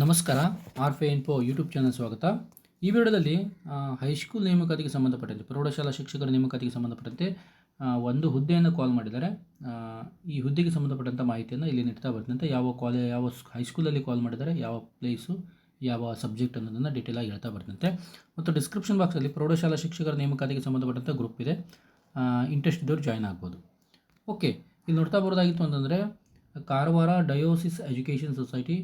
ನಮಸ್ಕಾರ ಆರ್ ಫೆ info YouTube channel ಸ್ವಾಗತ. ಈ ವಿಡಿಯೋದಲ್ಲಿ ಹೈಸ್ಕೂಲ್ ನೇಮಕಾತಿಗೆ ಸಂಬಂಧಪಟ್ಟಂತೆ, ಪ್ರೌಢಶಾಲಾ ಶಿಕ್ಷಕರ ನೇಮಕಾತಿಗೆ ಸಂಬಂಧಪಟ್ಟಂತೆ ಒಂದು ಹುದ್ದೆಯನ್ನು ಕಾಲ್ ಮಾಡಿದ್ದಾರೆ. ಈ ಹುದ್ದೆಗೆ ಸಂಬಂಧಪಟ್ಟಂಥ ಮಾಹಿತಿಯನ್ನು ಇಲ್ಲಿ ನೀಡ್ತಾ ಬರ್ತಂತೆ ಯಾವ ಕಾಲೇ ಯಾವ ಹೈಸ್ಕೂಲಲ್ಲಿ ಕಾಲ್ ಮಾಡಿದ್ದಾರೆ, ಯಾವ ಪ್ಲೇಸು ಯಾವ ಸಬ್ಜೆಕ್ಟ್ ಅನ್ನೋದನ್ನು ಡೀಟೇಲಾಗಿ ಹೇಳ್ತಾ ಬರ್ತೀನಿ ಮತ್ತು ಡಿಸ್ಕ್ರಿಪ್ಷನ್ ಬಾಕ್ಸಲ್ಲಿ ಪ್ರೌಢಶಾಲಾ ಶಿಕ್ಷಕರ ನೇಮಕಾತಿಗೆ ಸಂಬಂಧಪಟ್ಟಂಥ ಗ್ರೂಪ್ ಇದೆ. ಇಂಟ್ರೆಸ್ಟ್ ಇದ್ದವ್ರು ಜಾಯ್ನ್ ಆಗ್ಬೋದು. ಓಕೆ ಇಲ್ಲಿ ನೋಡ್ತಾ ಬರೋದಾಗಿತ್ತು ಅಂತಂದರೆ, Karwar diocese education society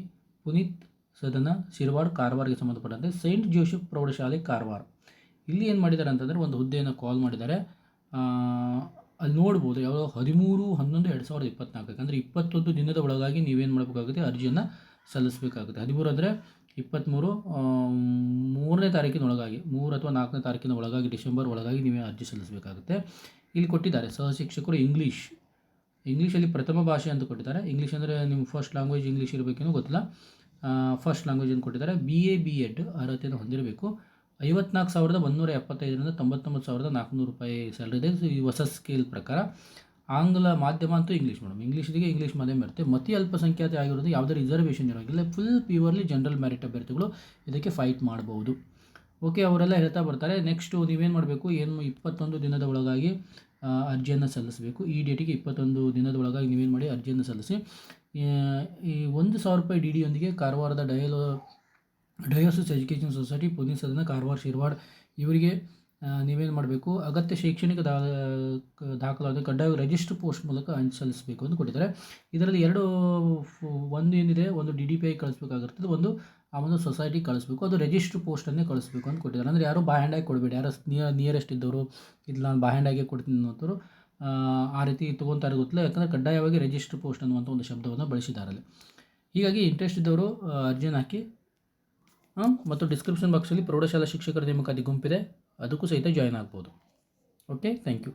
Puneet Sadana Shirwad ಕಾರವಾರ್ಗೆ ಸಂಬಂಧಪಟ್ಟಂತೆ ಸೈಂಟ್ ಜೋಸೆಫ್ ಪ್ರೌಢಶಾಲೆ ಕಾರವಾರ. ಇಲ್ಲಿ ಏನು ಮಾಡಿದ್ದಾರೆ ಅಂತಂದರೆ ಒಂದು ಹುದ್ದೆಯನ್ನು ಕಾಲ್ ಮಾಡಿದ್ದಾರೆ. ಅಲ್ಲಿ ನೋಡ್ಬೋದು ಯಾವ ಹದಿಮೂರು, ಹನ್ನೊಂದು, ಎರಡು ಸಾವಿರದ ಇಪ್ಪತ್ನಾಲ್ಕಕ್ಕೆ. ಅಂದರೆ ಇಪ್ಪತ್ತೊಂದು ದಿನದ ಒಳಗಾಗಿ ನೀವೇನು ಮಾಡಬೇಕಾಗುತ್ತೆ, ಅರ್ಜಿಯನ್ನು ಸಲ್ಲಿಸಬೇಕಾಗುತ್ತೆ. ಹದಿಮೂರು ಅಂದರೆ ಇಪ್ಪತ್ತ್ಮೂರು ಮೂರನೇ ತಾರೀಕಿನೊಳಗಾಗಿ ಮೂರು ಅಥವಾ ನಾಲ್ಕನೇ ತಾರೀಕಿನ ಒಳಗಾಗಿ, ಡಿಸೆಂಬರ್ ಒಳಗಾಗಿ ನೀವೇ ಅರ್ಜಿ ಸಲ್ಲಿಸಬೇಕಾಗುತ್ತೆ. ಇಲ್ಲಿ ಕೊಟ್ಟಿದ್ದಾರೆ ಸಹಶಿಕ್ಷಕರು ಇಂಗ್ಲೀಷ್ ಇಂಗ್ಲೀಷಲ್ಲಿ ಪ್ರಥಮ ಭಾಷೆ ಅಂತ ಕೊಟ್ಟಿದ್ದಾರೆ. ಇಂಗ್ಲೀಷ್ ಅಂದರೆ ನಿಮ್ಮ ಫಸ್ಟ್ ಲ್ಯಾಂಗ್ವೇಜ್ ಇಂಗ್ಲೀಷ್ ಇರಬೇಕೇನೋ ಗೊತ್ತಿಲ್ಲ. ಫಸ್ಟ್ ಲ್ಯಾಂಗ್ವೇಜ್ ಅಂತ ಕೊಟ್ಟಿದ್ದಾರೆ? ಬಿ ಎ ಬಿ ಎಡ್ ಅರ್ಹತೆಯನ್ನು ಹೊಂದಿರಬೇಕು. ಐವತ್ನಾಲ್ಕು ಸಾವಿರದ ಒಂದೂರ ಎಪ್ಪತ್ತೈದರಿಂದ ತೊಂಬತ್ತೊಂಬತ್ತು ಸಾವಿರದ ನಾಲ್ಕುನೂರು ರೂಪಾಯಿ ಸ್ಯಾಲ್ರಿ ಇದೆ. ಈ ಹೊಸ ಸ್ಕೇಲ್ ಪ್ರಕಾರ. ಆಂಗ್ಲ ಮಾಧ್ಯಮ ಅಂತೂ ಇಂಗ್ಲೀಷ್ ಮೇಡಮ್ ಇಂಗ್ಲೀಷ್ಗೆ ಇಂಗ್ಲೀಷ್ ಮಾಧ್ಯಮ ಇರುತ್ತೆ. ಮತಿ ಅಲ್ಪಸಂಖ್ಯಾತ ಆಗಿರೋದು ಯಾವುದೇ ರಿಸರ್ವೇಷನ್ ಇರೋಂಗಿಲ್ಲ. ಫುಲ್ ಪ್ಯೂರ್ಲಿ ಜನರಲ್ ಮ್ಯಾರಿಟ್ ಅಭ್ಯರ್ಥಿಗಳು ಇದಕ್ಕೆ ಫೈಟ್ ಮಾಡಬಹುದು ಓಕೆ ಅವರೆಲ್ಲ ಹೇಳ್ತಾ ಬರ್ತಾರೆ. ನೆಕ್ಸ್ಟು ನೀವೇನು ಮಾಡಬೇಕು? ಏನು ಇಪ್ಪತ್ತೊಂದು ದಿನದ ಒಳಗಾಗಿ ಅರ್ಜಿಯನ್ನು ಸಲ್ಲಿಸಬೇಕು. ಈ ಡೇಟಿಗೆ ಇಪ್ಪತ್ತೊಂದು ದಿನದ ಒಳಗಾಗಿ ನೀವೇನು ಮಾಡಿ ಅರ್ಜಿಯನ್ನು ಸಲ್ಲಿಸಿ. ಈ ಒಂದು ಸಾವಿರ ರೂಪಾಯಿ ಡಿ ಡಿಯೊಂದಿಗೆ ಕಾರವಾರದ ಡಯಲೋ diocese education society Puneet Sadana, Karwar Shirwad ಇವರಿಗೆ ನೀವೇನು ಮಾಡಬೇಕು? ಅಗತ್ಯ ಶೈಕ್ಷಣಿಕ ದಾ ದಾಖಲಾದ ಕಡ್ಡಾಯ ರಿಜಿಸ್ಟರ್ ಪೋಸ್ಟ್ ಮೂಲಕ ಸಲ್ಲಿಸಬೇಕು ಅಂತ ಕೊಟ್ಟಿದ್ದಾರೆ. ಇದರಲ್ಲಿ ಎರಡು ಒಂದು ಏನಿದೆ, ಒಂದು ಡಿ ಡಿ ಪಿ ಐ ಕಳಿಸ್ಬೇಕಾಗಿರ್ತದೆ, ಒಂದು ಆ ಒಂದು ಸೊಸೈಟಿ ಕಳಿಸ್ಬೇಕು, ಅದು ರಿಜಿಸ್ಟರ್ ಪೋಸ್ಟನ್ನೇ ಕಳಿಸ್ಬೇಕು ಅಂತ ಕೊಟ್ಟಿದ್ದಾರೆ. ಅಂದರೆ ಯಾರು ಬಾಯ್ ಹ್ಯಾಂಡಾಗಿ ಕೊಡಬೇಡಿ. ಯಾರು ನಿಯರ್, ನಿಯರೆಸ್ಟ್ ಇದ್ದವರು ಇದು ನಾನು ಬಾಯ್ ಹ್ಯಾಂಡಾಗೆ ಕೊಡ್ತೀನಿ ಅನ್ನೋರು ಆ, ರೀತಿ ತೊಗೊತಾರೆ ಗೊತ್ತಿಲ್ಲ? ಯಾಕಂದರೆ ಕಡ್ಡಾಯವಾಗಿ ರಿಜಿಸ್ಟರ್ ಪೋಸ್ಟ್ ಅನ್ನುವಂಥ ಒಂದು ಶಬ್ದವನ್ನು ಬಳಸಿದ್ದಾರೆ ಹೀಗಾಗಿ ಇಂಟ್ರೆಸ್ಟ್ ಇದ್ದವರು ಆ, ಅರ್ಜಿನ ಹಾಕಿ ಮತ್ತು ಡಿಸ್ಕ್ರಿಪ್ಷನ್ ಬಾಕ್ಸಲ್ಲಿ ಪ್ರೌಢಶಾಲಾ ಶಿಕ್ಷಕರ ನೇಮಕಾತಿ ಗುಂಪಿದೆ. ಅದಕ್ಕೂ ಸಹಿತ ಜಾಯ್ನ್ ಆಗ್ಬೋದು. Okay thank you